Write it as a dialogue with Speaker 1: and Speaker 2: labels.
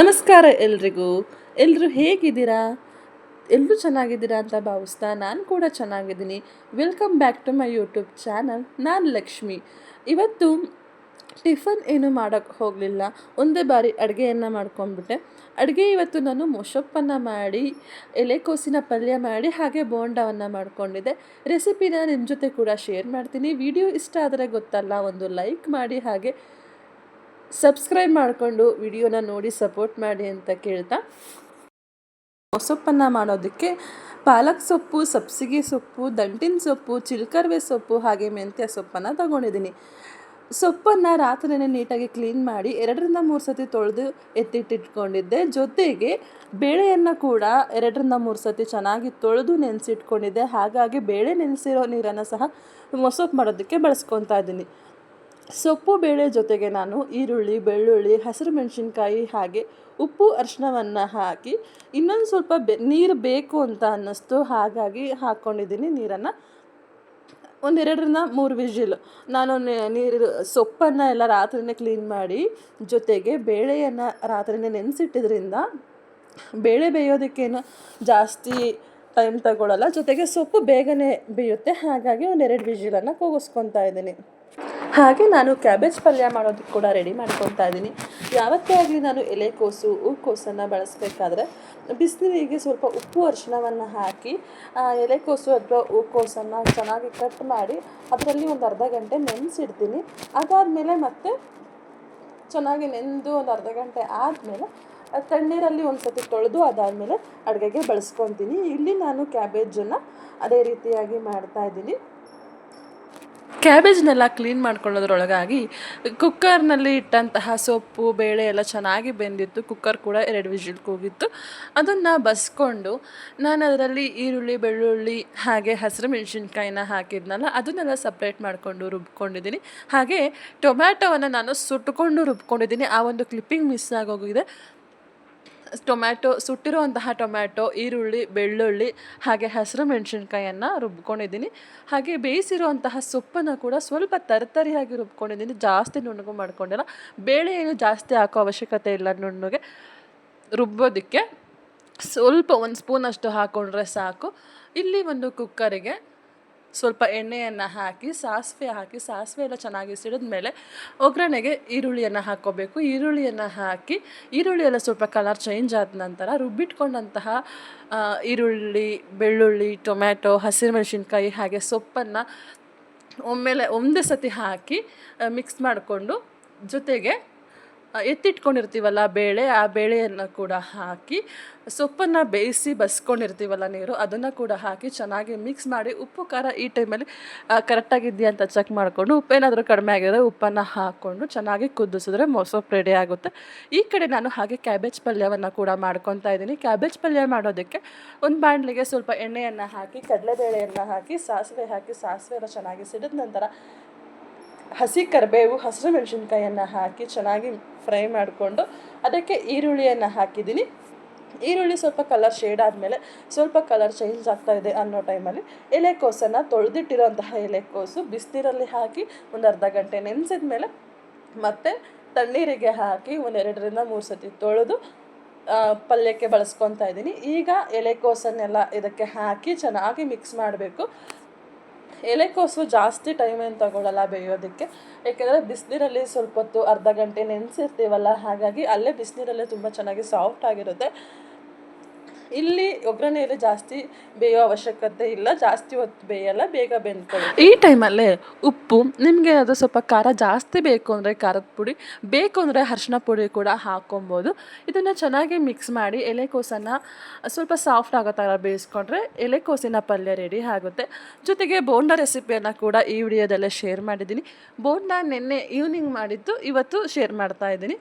Speaker 1: ನಮಸ್ಕಾರ ಎಲ್ರಿಗೂ. ಎಲ್ಲರೂ ಹೇಗಿದ್ದೀರಾ? ಎಲ್ಲರೂ ಚೆನ್ನಾಗಿದ್ದೀರಾ ಅಂತ ಭಾವಿಸ್ತಾ ನಾನು ಕೂಡ ಚೆನ್ನಾಗಿದ್ದೀನಿ. Welcome back to my YouTube channel ನಾನು ಲಕ್ಷ್ಮಿ. ಇವತ್ತು ಟಿಫನ್ ಏನು ಮಾಡೋಕ್ಕೆ ಹೋಗಲಿಲ್ಲ. ಒಂದೇ ಬಾರಿ ಅಡುಗೆಯನ್ನು ಮಾಡ್ಕೊಂಡ್ಬಿಟ್ಟೆ. ಅಡುಗೆ ಇವತ್ತು ನಾನು ಮೊಸಪ್ಪನ್ನು ಮಾಡಿ ಎಲೆಕೋಸಿನ ಪಲ್ಯ ಮಾಡಿ, ಹಾಗೆ ಬೋಂಡವನ್ನು ಮಾಡಿಕೊಂಡಿದ್ದೆ. ರೆಸಿಪಿನ ನಿಮ್ಮ ಜೊತೆ ಕೂಡ ಶೇರ್ ಮಾಡ್ತೀನಿ. ವಿಡಿಯೋ ಇಷ್ಟ ಆದರೆ ಗೊತ್ತಲ್ಲ, ಒಂದು ಲೈಕ್ ಮಾಡಿ ಹಾಗೆ ಸಬ್ಸ್ಕ್ರೈಬ್ ಮಾಡಿಕೊಂಡು ವಿಡಿಯೋನ ನೋಡಿ ಸಪೋರ್ಟ್ ಮಾಡಿ ಅಂತ ಕೇಳ್ತಾ. ಸೊಪ್ಪನ್ನು ಮಾಡೋದಕ್ಕೆ ಪಾಲಕ್ ಸೊಪ್ಪು, ಸಬ್ಸಿಗೆ ಸೊಪ್ಪು, ದಂಟಿನ ಸೊಪ್ಪು, ಚಿಲ್ಕರ್ವೆ ಸೊಪ್ಪು, ಹಾಗೆ ಮೆಂತ್ಯ ಸೊಪ್ಪನ್ನು ತಗೊಂಡಿದ್ದೀನಿ. ಸೊಪ್ಪನ್ನು ರಾತ್ರಿನೇ ನೀಟಾಗಿ ಕ್ಲೀನ್ ಮಾಡಿ ಎರಡರಿಂದ ಮೂರು ಸತಿ ತೊಳೆದು ಎತ್ತಿಟ್ಟಿಟ್ಕೊಂಡಿದ್ದೆ. ಜೊತೆಗೆ ಬೇಳೆಯನ್ನು ಕೂಡ ಎರಡರಿಂದ ಮೂರು ಸತಿ ಚೆನ್ನಾಗಿ ತೊಳೆದು ನೆನೆಸಿಟ್ಕೊಂಡಿದ್ದೆ. ಹಾಗಾಗಿ ಬೇಳೆ ನೆನೆಸಿರೋ ನೀರನ್ನು ಸಹ ಮೊಸೊಪ್ಪು ಮಾಡೋದಕ್ಕೆ ಬಳಸ್ಕೊತಾ ಇದ್ದೀನಿ. ಸೊಪ್ಪು ಬೇಳೆ ಜೊತೆಗೆ ನಾನು ಈರುಳ್ಳಿ, ಬೆಳ್ಳುಳ್ಳಿ, ಹಸಿರು ಮೆಣಸಿನ್ಕಾಯಿ ಹಾಗೆ ಉಪ್ಪು ಅರಿಶಿನವನ್ನು ಹಾಕಿ ಇನ್ನೊಂದು ಸ್ವಲ್ಪ ಬೆ, ನೀರು ಬೇಕು ಅಂತ ಅನ್ನಿಸ್ತು. ಹಾಗಾಗಿ ಹಾಕ್ಕೊಂಡಿದ್ದೀನಿ ನೀರನ್ನು. ಒಂದೆರಡರಿಂದ ಮೂರು ವಿಜಿಲ್. ನಾನು ನೀರು ಸೊಪ್ಪನ್ನು ಎಲ್ಲ ರಾತ್ರಿನೇ ಕ್ಲೀನ್ ಮಾಡಿ ಜೊತೆಗೆ ಬೇಳೆಯನ್ನು ರಾತ್ರಿನೇ ನೆನೆಸಿಟ್ಟಿದ್ರಿಂದ ಬೇಳೆ ಬೇಯೋದಕ್ಕೇನು ಜಾಸ್ತಿ ಟೈಮ್ ತಗೊಳ್ಳಲ್ಲ ಜೊತೆಗೆ ಸೊಪ್ಪು ಬೇಗನೆ ಬೇಯುತ್ತೆ. ಹಾಗಾಗಿ ಒಂದೆರಡು ವಿಜಿಲನ್ನು ಕೂಗಿಸ್ಕೊತಾ ಇದ್ದೀನಿ. ಹಾಗೆ ನಾನು ಕ್ಯಾಬೇಜ್ ಪಲ್ಯ ಮಾಡೋದಕ್ಕೆ ಕೂಡ ರೆಡಿ ಮಾಡ್ಕೊತಾ ಇದ್ದೀನಿ. ಯಾವತ್ತೇ ಆಗಲಿ ನಾನು ಎಲೆಕೋಸು ಹೂಕೋಸನ್ನು ಬಳಸಬೇಕಾದ್ರೆ ಬಿಸಿನೀರಿಗೆ ಸ್ವಲ್ಪ ಉಪ್ಪು ಅರಿಶಿಣವನ್ನು ಹಾಕಿ ಎಲೆಕೋಸು ಅಥವಾ ಹೂಕೋಸನ್ನು ಚೆನ್ನಾಗಿ ಕಟ್ ಮಾಡಿ ಅದರಲ್ಲಿ ಒಂದು ಅರ್ಧ ಗಂಟೆ ನೆನೆಸಿಡ್ತೀನಿ. ಅದಾದಮೇಲೆ ಮತ್ತೆ ಚೆನ್ನಾಗಿ ನೆನೆದು ಒಂದು ಅರ್ಧ ಗಂಟೆ ಆದಮೇಲೆ ತಣ್ಣೀರಲ್ಲಿ ಒಂದು ಸತಿ ತೊಳೆದು ಅದಾದಮೇಲೆ ಅಡುಗೆಗೆ ಬಳಸ್ಕೊತೀನಿ. ಇಲ್ಲಿ ನಾನು ಕ್ಯಾಬೇಜನ್ನು ಅದೇ ರೀತಿಯಾಗಿ ಮಾಡ್ತಾ ಇದ್ದೀನಿ. ಕ್ಯಾಬೇಜ್ನೆಲ್ಲ ಕ್ಲೀನ್ ಮಾಡ್ಕೊಳ್ಳೋದ್ರೊಳಗಾಗಿ ಕುಕ್ಕರ್ನಲ್ಲಿ ಇಟ್ಟಂತಹ ಸೊಪ್ಪು, ಬೇಳೆ ಎಲ್ಲ ಚೆನ್ನಾಗಿ ಬೆಂದಿತ್ತು. ಕುಕ್ಕರ್ ಕೂಡ ಎರಡು ವಿಜಿಲ್ ಕೂಗಿತ್ತು ಅದನ್ನು ಬಸ್ಕೊಂಡು ನಾನು ಅದರಲ್ಲಿ ಈರುಳ್ಳಿ, ಬೆಳ್ಳುಳ್ಳಿ ಹಾಗೆ ಹಸಿರು ಮೆಣಸಿನ್ಕಾಯಿನ ಹಾಕಿದ್ನಲ್ಲ, ಅದನ್ನೆಲ್ಲ ಸಪ್ರೇಟ್ ಮಾಡಿಕೊಂಡು ರುಬ್ಕೊಂಡಿದ್ದೀನಿ. ಹಾಗೆ ಟೊಮ್ಯಾಟೋವನ್ನು ನಾನು ಸುಟ್ಟುಕೊಂಡು ರುಬ್ಕೊಂಡಿದ್ದೀನಿ. ಆ ಒಂದು ಕ್ಲಿಪ್ಪಿಂಗ್ ಮಿಸ್ ಆಗೋಗಿದೆ. ಟೊಮ್ಯಾಟೊ, ಸುಟ್ಟಿರುವಂತಹ ಟೊಮ್ಯಾಟೊ, ಈರುಳ್ಳಿ, ಬೆಳ್ಳುಳ್ಳಿ, ಹಾಗೆ ಹಸಿರು ಮೆಣಸಿನ್ಕಾಯನ್ನು ರುಬ್ಕೊಂಡಿದ್ದೀನಿ. ಹಾಗೆ ಬೇಯಿಸಿರುವಂತಹ ಸೊಪ್ಪನ್ನು ಕೂಡ ಸ್ವಲ್ಪ ತರತರಿಯಾಗಿ ರುಬ್ಕೊಂಡಿದ್ದೀನಿ. ಜಾಸ್ತಿ ನುಣ್ಣಗೂ ಮಾಡ್ಕೊಂಡಿಲ್ಲ. ಬೇಳೆ ಏನು ಜಾಸ್ತಿ ಹಾಕೋ ಅವಶ್ಯಕತೆ ಇಲ್ಲ ನುಣ್ಣಗೆ. ರುಬ್ಬೋದಕ್ಕೆ ಸ್ವಲ್ಪ ಒಂದು ಸ್ಪೂನಷ್ಟು ಹಾಕ್ಕೊಂಡ್ರೆ ಸಾಕು. ಇಲ್ಲಿ ಒಂದು ಕುಕ್ಕರಿಗೆ ಸ್ವಲ್ಪ ಎಣ್ಣೆಯನ್ನು ಹಾಕಿ, ಸಾಸಿವೆ ಹಾಕಿ, ಸಾಸಿವೆ ಎಲ್ಲ ಚೆನ್ನಾಗಿ ಸಿಡಿದ ಮೇಲೆ ಒಗ್ಗರಣೆಗೆ ಈರುಳ್ಳಿಯನ್ನು ಹಾಕ್ಕೋಬೇಕು. ಈರುಳ್ಳಿಯನ್ನು ಹಾಕಿ ಈರುಳ್ಳಿಯೆಲ್ಲ ಸ್ವಲ್ಪ ಕಲರ್ ಚೇಂಜ್ ಆದ ನಂತರ ರುಬ್ಬಿಟ್ಕೊಂಡಂತಹ ಈರುಳ್ಳಿ, ಬೆಳ್ಳುಳ್ಳಿ, ಟೊಮ್ಯಾಟೊ ಹಸಿರು ಮೆಣಸಿನ್ಕಾಯಿ ಹಾಗೆ ಸೊಪ್ಪನ್ನು ಒಮ್ಮೆಲೆ ಒಂದೇ ಸತಿ ಹಾಕಿ ಮಿಕ್ಸ್ ಮಾಡಿಕೊಂಡು ಜೊತೆಗೆ ಎತ್ತಿಟ್ಕೊಂಡಿರ್ತೀವಲ್ಲ ಬೇಳೆ, ಆ ಬೇಳೆಯನ್ನು ಕೂಡ ಹಾಕಿ, ಸೊಪ್ಪನ್ನು ಬೇಯಿಸಿ ಬಸ್ಕೊಂಡಿರ್ತೀವಲ್ಲ ನೀರು, ಅದನ್ನು ಕೂಡ ಹಾಕಿ ಚೆನ್ನಾಗಿ ಮಿಕ್ಸ್ ಮಾಡಿ ಉಪ್ಪು, ಖಾರ ಈ ಟೈಮಲ್ಲಿ ಕರೆಕ್ಟಾಗಿದೆಯಾ ಅಂತ ಚೆಕ್ ಮಾಡಿಕೊಂಡು ಉಪ್ಪೇನಾದರೂ ಕಡಿಮೆ ಆಗಿದ್ರೆ ಉಪ್ಪನ್ನು ಹಾಕ್ಕೊಂಡು ಚೆನ್ನಾಗಿ ಕುದಿಸಿದ್ರೆ ಮೊಸೊಪ್ಪು ರೆಡಿ ಆಗುತ್ತೆ. ಈ ಕಡೆ ನಾನು ಹಾಗೆ ಕ್ಯಾಬೇಜ್ ಪಲ್ಯವನ್ನು ಕೂಡ ಮಾಡ್ಕೊತಾ ಇದ್ದೀನಿ. ಕ್ಯಾಬೇಜ್ ಪಲ್ಯ ಮಾಡೋದಕ್ಕೆ ಒಂದು ಬಾಣಲಿಗೆ ಸ್ವಲ್ಪ ಎಣ್ಣೆಯನ್ನು ಹಾಕಿ, ಕಡಲೆಬೇಳೆಯನ್ನು ಹಾಕಿ, ಸಾಸಿವೆ ಹಾಕಿ, ಸಾಸಿವೆ ಚೆನ್ನಾಗಿ ಸಿಡಿದ ನಂತರ ಹಸಿ ಕರಿಬೇವು, ಹಸಿರು ಮೆಣಸಿನ್ಕಾಯನ್ನು ಹಾಕಿ ಚೆನ್ನಾಗಿ ಫ್ರೈ ಮಾಡಿಕೊಂಡು ಅದಕ್ಕೆ ಈರುಳ್ಳಿಯನ್ನು ಹಾಕಿದ್ದೀನಿ. ಈರುಳ್ಳಿ ಸ್ವಲ್ಪ ಕಲರ್ ಶೇಡ್ ಆದಮೇಲೆ ಸ್ವಲ್ಪ ಕಲರ್ ಚೇಂಜ್ ಆಗ್ತಾ ಇದೆ ಅನ್ನೋ ಟೈಮಲ್ಲಿ ಎಲೆಕೋಸನ್ನು ತೊಳೆದಿಟ್ಟಿರೋಂತಹ ಎಲೆಕೋಸು ಬಿಸಿನೀರಲ್ಲಿ ಹಾಕಿ ಒಂದು ಅರ್ಧ ಗಂಟೆ ನೆನೆಸಿದ ಮೇಲೆ ಮತ್ತೆ ತಣ್ಣೀರಿಗೆ ಹಾಕಿ ಒಂದೆರಡರಿಂದ ಮೂರು ಸತಿ ತೊಳೆದು ಪಲ್ಯಕ್ಕೆ ಬಳಸ್ಕೊತಾ ಇದ್ದೀನಿ. ಈಗ ಎಲೆಕೋಸನ್ನೆಲ್ಲ ಇದಕ್ಕೆ ಹಾಕಿ ಚೆನ್ನಾಗಿ ಮಿಕ್ಸ್ ಮಾಡಬೇಕು. ಎಲೆಕೋಸು ಜಾಸ್ತಿ ಟೈಮ್ ಏನು ತಗೊಳ್ಳಲ್ಲ ಬೇಯೋದಕ್ಕೆ. ಏಕೆಂದರೆ ಬಿಸಿನೀರಲ್ಲಿ ಸ್ವಲ್ಪ ಹೊತ್ತು ಅರ್ಧ ಗಂಟೆ ನೆನೆಸಿರ್ತೀವಲ್ಲ, ಹಾಗಾಗಿ ಅಲ್ಲೇ ಬಿಸಿನೀರಲ್ಲೇ ತುಂಬ ಚೆನ್ನಾಗಿ ಸಾಫ್ಟ್ ಆಗಿರುತ್ತೆ. ಇಲ್ಲಿ ಒಗ್ಗರಣೆಯಲ್ಲಿ ಜಾಸ್ತಿ ಬೇಯೋ ಅವಶ್ಯಕತೆ ಇಲ್ಲ. ಜಾಸ್ತಿ ಹೊತ್ತು ಬೇಯಲ್ಲ, ಬೇಗ ಬೆಂದ್ಕೊಳ್ಳಿ. ಈ ಟೈಮಲ್ಲೇ ಉಪ್ಪು, ನಿಮಗೆ ಅದು ಸ್ವಲ್ಪ ಖಾರ ಜಾಸ್ತಿ ಬೇಕು ಅಂದರೆ ಖಾರದ ಪುಡಿ, ಬೇಕು ಅಂದರೆ ಅರ್ಶಿನ ಪುಡಿ ಕೂಡ ಹಾಕೊಬೋದು ಇದನ್ನು ಚೆನ್ನಾಗಿ ಮಿಕ್ಸ್ ಮಾಡಿ ಎಲೆಕೋಸನ್ನು ಸ್ವಲ್ಪ ಸಾಫ್ಟ್ ಆಗೋ ಥರ ಬೇಯಿಸ್ಕೊಂಡ್ರೆ ಎಲೆಕೋಸಿನ ಪಲ್ಯ ರೆಡಿ ಆಗುತ್ತೆ. ಜೊತೆಗೆ ಬೋಂಡ ರೆಸಿಪಿಯನ್ನು ಕೂಡ ಈ ವಿಡಿಯೋದಲ್ಲೇ ಶೇರ್ ಮಾಡಿದ್ದೀನಿ. ಬೋಂಡ ನಿನ್ನೆ ಈವ್ನಿಂಗ್ ಮಾಡಿದ್ದು, ಇವತ್ತು ಶೇರ್ ಮಾಡ್ತಾ ಇದ್ದೀನಿ.